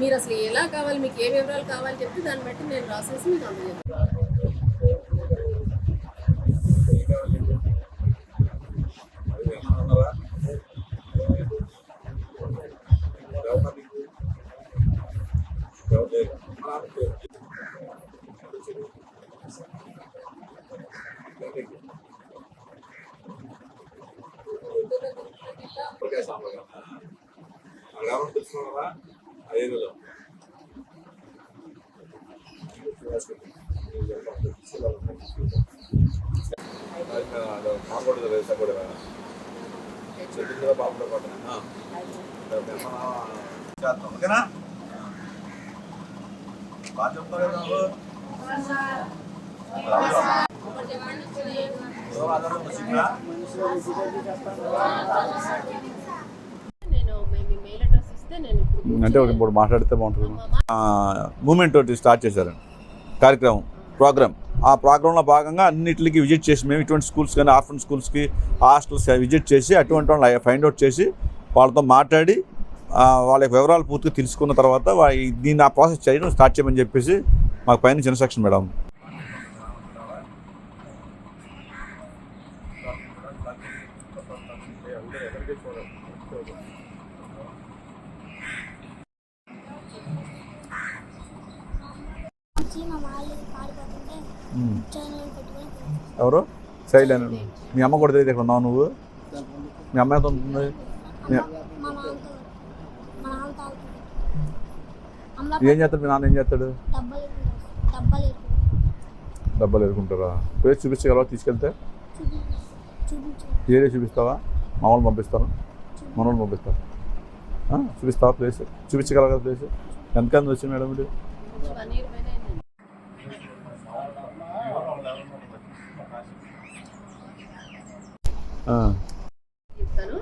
మీరు అసలు ఎలా కావాలి మీకు ఏ వివరాలు కావాలి చెప్తే దాన్ని బట్టి నేను రాసేసి మీకు అందజేస్తాను. తెలుసుకున్నారా? ఐదులో మాట్లాడదు రేసా కూడా ఓకేనా? బాగా చెప్తారు కదా వచ్చిందా? నేను మీ మీ మెయిల్ అడ్రస్ ఇస్తే నేను అంటే ఒక ఇప్పుడు మాట్లాడితే బాగుంటుంది. మూమెంట్ ఒకటి స్టార్ట్ చేశారండి కార్యక్రమం ప్రోగ్రామ్ ఆ ప్రోగ్రాంలో భాగంగా అన్నిటికి విజిట్ చేసి మేము ఇటువంటి స్కూల్స్ కానీ ఆర్ఫన్ స్కూల్స్కి హాస్టల్స్ విజిట్ చేసి అటువంటి వాళ్ళు ఫైండ్ అవుట్ చేసి వాళ్ళతో మాట్లాడి వాళ్ళ యొక్క వివరాలు పూర్తిగా తెలుసుకున్న తర్వాత దీన్ని ఆ ప్రాసెస్ చేయడం స్టార్ట్ చేయమని చెప్పేసి మాకు పైన ఇన్స్ట్రక్షన్ మేడం వచ్చి మా వాళ్ళు పాడిపోతుంటే చైనల్ పెట్టుకొని ఎవరు? అని మీ అమ్మ కూడా తెలియదు ఇక్కడ ఉన్నావు నువ్వు? మీ అమ్మ ఎంత ఉంటుంది? ఏం చేస్తాడు మీ నాన్న? ఏం చేస్తాడు? డబ్బలు ఎదుర్కొంటారా ప్లేస్ చూపించగలవా తీసుకెళ్తే. ఏరియా చూపిస్తావా? మామూలు పంపిస్తాను మనోళ్ళు పంపిస్తాను చూపిస్తావా ప్లేస్ చూపించగలరా ప్లేస్ ఎంతకంది వచ్చింది మేడం ఇది వన్ ఇయర్ పైన అయిందండి ఆ, చెప్తాను.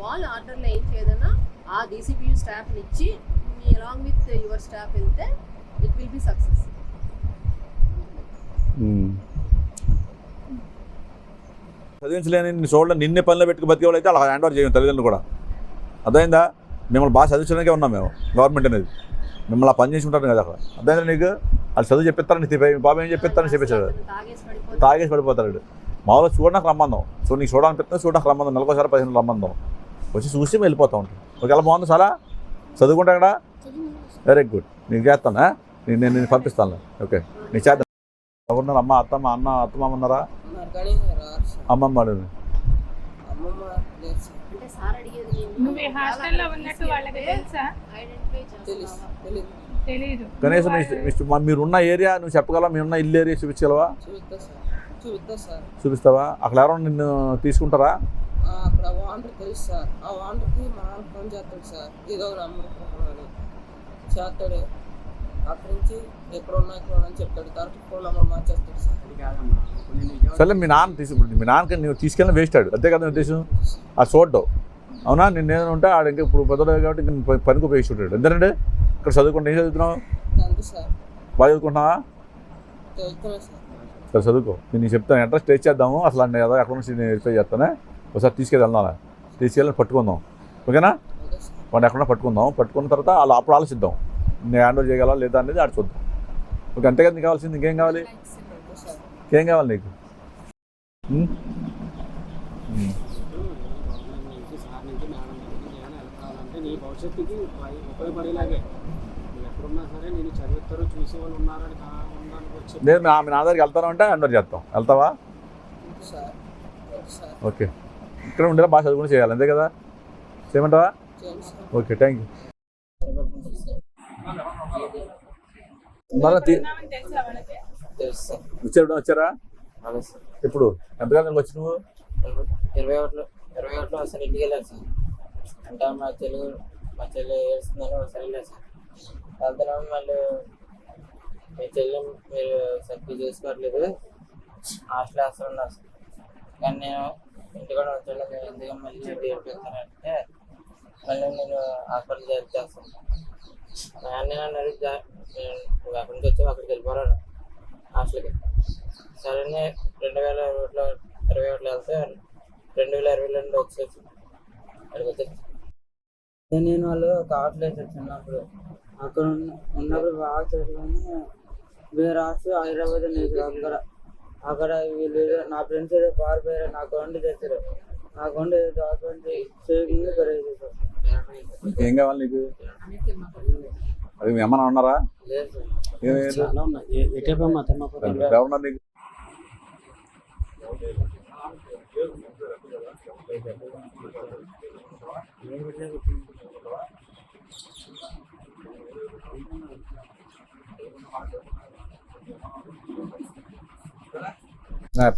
వాల్ ఆర్డర్లో ఏం చేయదన్నా ఆ డీసీపీయూ స్టాఫ్ని ఇచ్చి మీ అలాంగ్ విత్ యువర్ స్టాఫ్ వెళ్తే ఇట్ విల్ బి సక్సెస్. చదివించలేని నిన్ను చూడడం నిన్నే పనిలో పెట్టుకు బతికే వాళ్ళు అయితే అలా హ్యాండ్ ఓవర్ చేయం తల్లిదండ్రులు కూడా. అర్థమైందా? మిమ్మల్ని బాగా చదివించడానికే ఉన్నాం మేము గవర్నమెంట్ అనేది. మిమ్మల్ని ఆ పని చేసి ఉంటారు కదా అక్కడ. అర్థమైందా నీకు? వాళ్ళు చదువు చెప్పిస్తారని బాబు ఏం చెప్పిస్తారని పడిపోతే తాగేసి పడిపోతాడు. మామూలుగా చూడడానికి రమ్మందాం. సో నీకు చూడాలనిపిస్తుంది చూడడానికి రమ్మందాం. నెలకోసారి పదిహేను రమ్మందాం. వచ్చి చూసి వెళ్ళిపోతా ఉంటాం. ఒకవేళ బాగుంది చాలా? చదువుకుంటా కదా వెరీ గుడ్ నీకు చేస్తానా నేను నేను నేను పంపిస్తాను ఓకే. నీకు చేద్దాం. ఎవరున్నారు అమ్మ అత్తమ్మ అన్న అత్తమ్మ ఉన్నారా? అమ్మమ్మ నేను కనీసం మీ- మీ- మా- మీరున్న ఏరియా నువ్వు చెప్పగలవా? మీరున్న ఇల్లు ఏరియా చూపించగలవా? చూపిస్తావా? అక్కడ ఎవరైనా నిన్ను తీసుకుంటారా? అక్కడ తెలుసు సార్. ఆ మా నాన్న ఫోన్ చేస్తాడు సార్. ఏదో ఒక నెంబర్ అని చేస్తాడు. అక్కడి నుంచి ఎక్కడ ఉన్నా ఇక్కడ ఉన్నా అని చెప్తాడు. కరెక్ట్ ఫోన్ నెంబర్ మార్చేస్తాడు సార్. సరే మీ నాన్న తీసుకుంటుంది మీ నాన్నకి నువ్వు తీసుకెళ్ళిన వేస్ట్ ఆడు. అంతే కదా ఉద్దేశం? ఆ చూడ్డావు అవునా? నిన్న ఏదైనా ఉంటే ఆడ ఇంకా ఇప్పుడు పెద్దోడు కాబట్టి ఇంక పనికి ఉపయోగించి ఉంటాడు ఎందుకంటే ఇక్కడ చదువుకుంటే ఏం చదువుతున్నావు? బాగా చదువుకుంటున్నావా? చదువుతున్నా సార్. సరే చదువుకో. నేను చెప్తాను అడ్రస్ టేస్ట్ చేద్దాము అసలు అన్నీ ఏదో ఎక్కడ నుంచి నేను వెరిఫై చేస్తానే. ఒకసారి తీసుకెళ్ళి వెళ్దాం తీసుకెళ్ళి పట్టుకుందాం. ఓకేనా? వాడిని ఎక్కడ పట్టుకుందాం. పట్టుకున్న తర్వాత వాళ్ళు అప్పుడు ఆలోచిద్దాం. నేను హ్యాండ్ ఓవర్ చేయగల లేదా అనేది ఆడ చూద్దాం. ఓకే అంతే కదా నీకు కావాల్సింది ఇంకేం కావాలి? ఓకే ఇంకేం కావాలి నీకు? నీ భవిష్యత్తుకి ఉపయోగపడేలాగే నువ్వు ఎక్కడున్నా సరే నేను చదివిస్తారు చూసేవాళ్ళు ఉన్నారని కా- నేను ఆమె నా దగ్గరికి వెళ్తాను అంటే అన్వర్ చేస్తాం. వెళ్తావా? ఓకే. ఇక్కడ ఉండేలా బాగా చదువుకుని చేయాలి. అంతే కదా? చేయమంటావా? ఓకే థ్యాంక్ యూ వచ్చారు వచ్చారా? ఇప్పుడు ఎంతకాలం వచ్చి నువ్వు? ఇరవై ఒకటిలో ఇరవై ఒకటిలో ఒకసారి ఇంటికి వెళ్ళాను సార్. అంటే మా తెలుగు మా చెల్లి ఏడుస్తుందని ఒకసారి వెళ్ళాను సార్. వెళ్తున్నాము మళ్ళీ మీ చెల్లి మీరు సరిగ్గా చేసుకోవట్లేదు హాస్టల్ అవసరం సార్ కానీ నేను ఇంటికాడ వచ్చాను నేను ఎందుకు మళ్ళీ ఏడిపిస్తానంటే మళ్ళీ నేను హాస్పిటల్ జాయిన్ చేస్తాను. మా అన్న అన్నారు నేను నువ్వు ఎక్కడి నుంచి వచ్చావు అక్కడికి వెళ్ళిపోరాను హాస్టల్కి. సరే రెండు వేల ఇరవై ఒకటిలో ఇరవై ఒకటిలో వెళ్తే రెండు వేల ఇరవై రెండు వచ్చేసి అక్కడికి వచ్చేసి. నేను వాళ్ళు కావట్లేదు చిన్నప్పుడు అక్కడ ఉన్న- ఉన్నప్పుడు బాగా చదువుకొని హాస్టల్ హైదరాబాద్ లేదు అక్కడ అక్కడ వీళ్ళు నా ఫ్రెండ్స్ ఏదో పారిపోయారు నా అకౌంట్ తెచ్చారు. నా ఏదో డాక్యుమెంట్ పెరిగేసారు ఏం కావాలి నీకు? అది అమ్మ ఉన్నారా? సార్. ఏమేమి చాలా ఉన్నాయి ఏ- ఎటేపమ్మా తిమ్మపోతే ఎవరున్నారు నీకు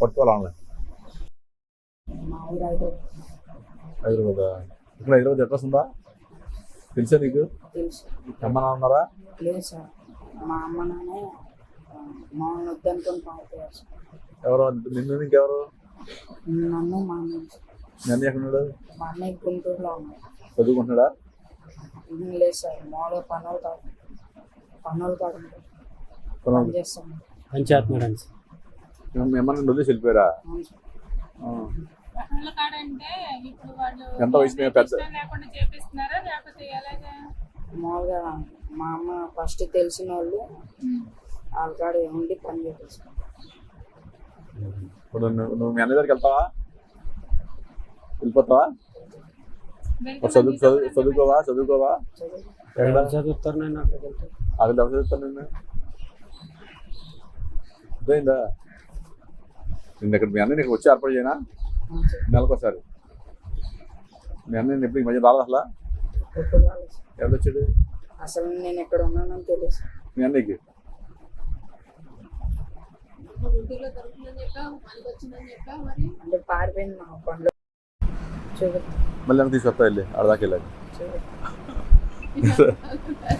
పట్టుకోవాలి హైదరాబాద్. ఇక్కడ హైదరాబాద్ అడ్రస్ ఉందా? తెలుసా నీకు? తెలుసు. అమ్మ నాన్న ఉన్నారా? లేదు సార్. మా అమ్మ నాన్నే వద్దనుకొని పారిపోయారు ఎవరు? నిన్ను ఇంకెవరు? నన్ను మా అన్నయ్య సార్. మీ అన్నయ్య గుంటూరులో ఉన్నాడు చదువుకుంటున్నాడా? లేదు సార్. మామూలుగా పనులు కాదు పనులు కాదు పని చేస్తాం. పంచాయత్ మేడం మీ అమ్మ నుండి వదిలేసి వెళ్ళిపోయారా ఎంత వయసు పెద్ద? మామూలుగా మా అమ్మ ఫస్ట్ తెలిసిన వాళ్ళు వాళ్ళ కాడ ఉండి పని చేపిస్తాం ఇప్పుడు నువ్వు నువ్వు మీ అన్నయ్య దగ్గరికి వెళ్తావా? వెళ్ళిపోతావా? చదువు చదువు చదువుకోవా? చదువుకోవా? చదువు. ఎక్కడ చదువుతారు నేను అక్కడికి అక్కడ చదువుతాను అర్థమైందా? నిన్న ఇక్కడ మీ అన్నయ్య నీకు వచ్చి ఏర్పాటు చేయనా? అవును సార్ నెలకోసారి మీ అన్నయ్య ఎప్పుడు ఈ మధ్య రాదు అసలు? ఎప్పుడు రాలేదు సార్. ఎవరు వచ్చాడు? అసలు నేను ఎక్కడ ఉన్నానని తెలుసు మీ అన్నయ్యకి? గుంటూరులో దొరుకుతుందని చెప్పా మనకి వచ్చిందని చెప్పా మరి అంటే పారిపోయింది మా పనులు చూడు. మళ్ళీ వెనక్కి తీసుకొస్తా వెళ్ళి ఆడదాకా వెళ్ళాలి. చూడు.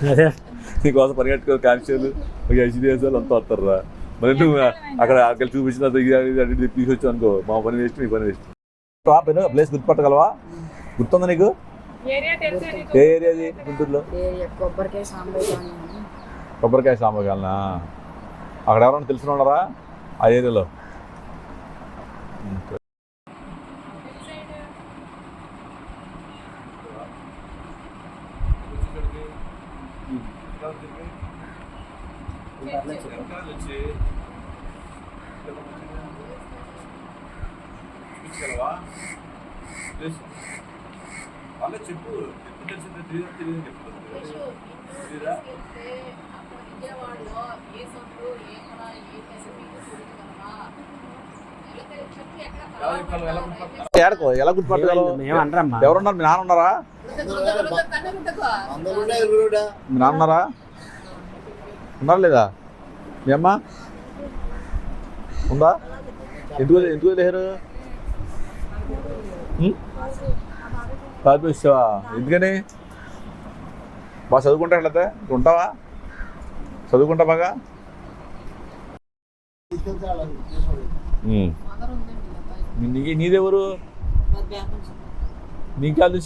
అదే నీకోసం పరిగెట్టుకో కాన్స్టేబుల్ ఒక హెచ్డిఎస్ వాళ్ళు అంతా వస్తారు రా మరి నువ్వు అక్కడ అక్కడ చూపించిన తీసుకొచ్చు అనుకో మా పని వేస్ట్ నీ పని వేస్ట్. Top place గుర్తుపట్టగలవా? గుర్తుందా నీకు? ఏరియా తెలుసా నీకు? ఏ ఏరియా అది? గుంటూరులో? ఏ కొబ్బరికాయ సాంబగాలనా అక్కడ ఎవరైనా తెలిసిన ఉన్నారా ఆ ఏరియాలో? చెప్పు యశు, ఎలా చెప్పి ఏడకో ఎలా గుర్తుపట్టగలవు మేము అనరమ్మా ఎవరున్నారు మీ నాన్న ఉన్నారా మీ నాన్న ఉన్నారా లేదా మీ అమ్మ? ఉందా? ఎందుకు ఎందుకు లేరు చదివిస్తావా ఎందుకని? బాగా చదువుకుంటా వెళ్ళదా ఉంటావా? చదువుకుంటా బాగా? నీకే నీదెవరు? నీకు కాదు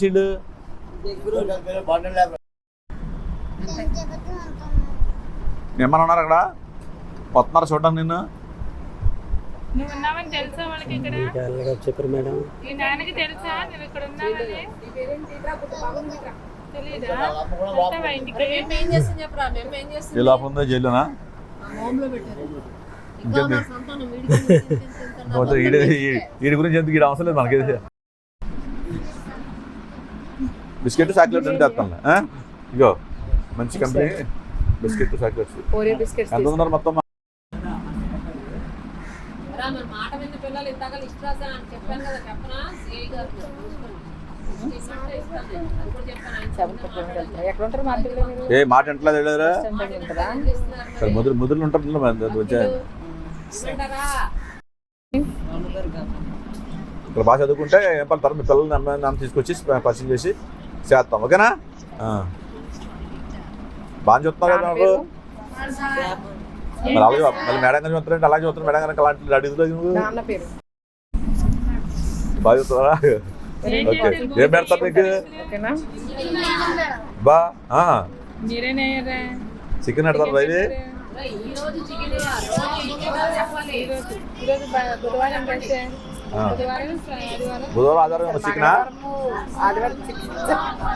బండి ఏమన్నా ఉన్నారు అక్కడ? వస్తున్నారు చూడడానికి నిన్ను? నువ్వు ఉన్నావని తెలుసా వాళ్ళకి ఇక్కడ? చెప్పారు మేడం. ఈ నాన్నకి తెలుసా? ఇక్కడ తెలీదా? వస్తావా ఇంటికి? ఉందో జైలునా వీడి గురించి ఎందుకు ఈడ అవసరం లేదు మనకి? బిస్కెట్ చాక్లెట్ అంటే తెస్తాను? ఇగో మంచి company. Biscuit chocolates Oreo biscuits ఎంత ఉన్నారు మొత్తం? మాట విన్న పిల్లలు ఇందాక లిస్ట్ రాసా అని చెప్పాను కదా చెప్పనా? సిఐ గారు మాట ఏ చేస్తున్నారు సరే ముదురు ముదురులు ఉంటారు? ఇక్కడ బాగా చదువుకుంటే ఏం పడతారు మీ పిల్లల్ని అమ్మ నాన్న తీసుకొచ్చి పరిచయం చేసి చేస్తాం. ఓకేనా? ఆ. బాగా చెప్తున్నారు కదా నాకు మరి అలాగే మళ్ళీ మేడం గారు చెప్తారంటే అలాగే చెప్తారు మేడం గారికి అలాంటి అడుగుతుంది బాగా చెప్తారా ఏం ఓకే? ఏం పెడతారు ఓకేనా? బా చికెన్ పెడతారు రేయ్, ఈ రోజు చికెన్ రోజు ఇంకేదో చెప్పాలి ఈరోజు ఈరోజు బ- బుధవారం చేసే ఆ. బుధవారం ఆదివారం బుధవారం ఆధారం చికెనా ఆదివారం చికెన్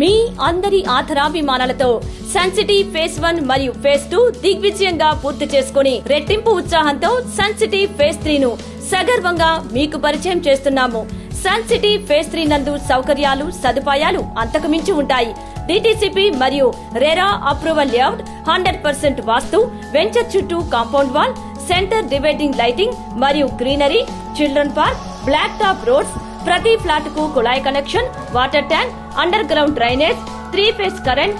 మీ అందరి ఆధరాభిమానాలతో సన్సిటీ ఫేస్ వన్ మరియు ఫేస్ టూ దిగ్విజయంగా పూర్తి చేసుకుని రెట్టింపు ఉత్సాహంతో సన్సిటీ ఫేస్ త్రీ ను సగర్వంగా మీకు పరిచయం చేస్తున్నాము. సన్ సిటీ ఫేస్ త్రీ నందు సౌకర్యాలు సదుపాయాలు అంతకుమించి ఉంటాయి. డిటిసిపి మరియు RERA approval layout hundred percent vastu venture చుట్టూ compound wall centre dividing lighting మరియు greenery children park black top roads ప్రతి ఫ్లాట్కు కుళాయి connection water tank underground drainage three phase current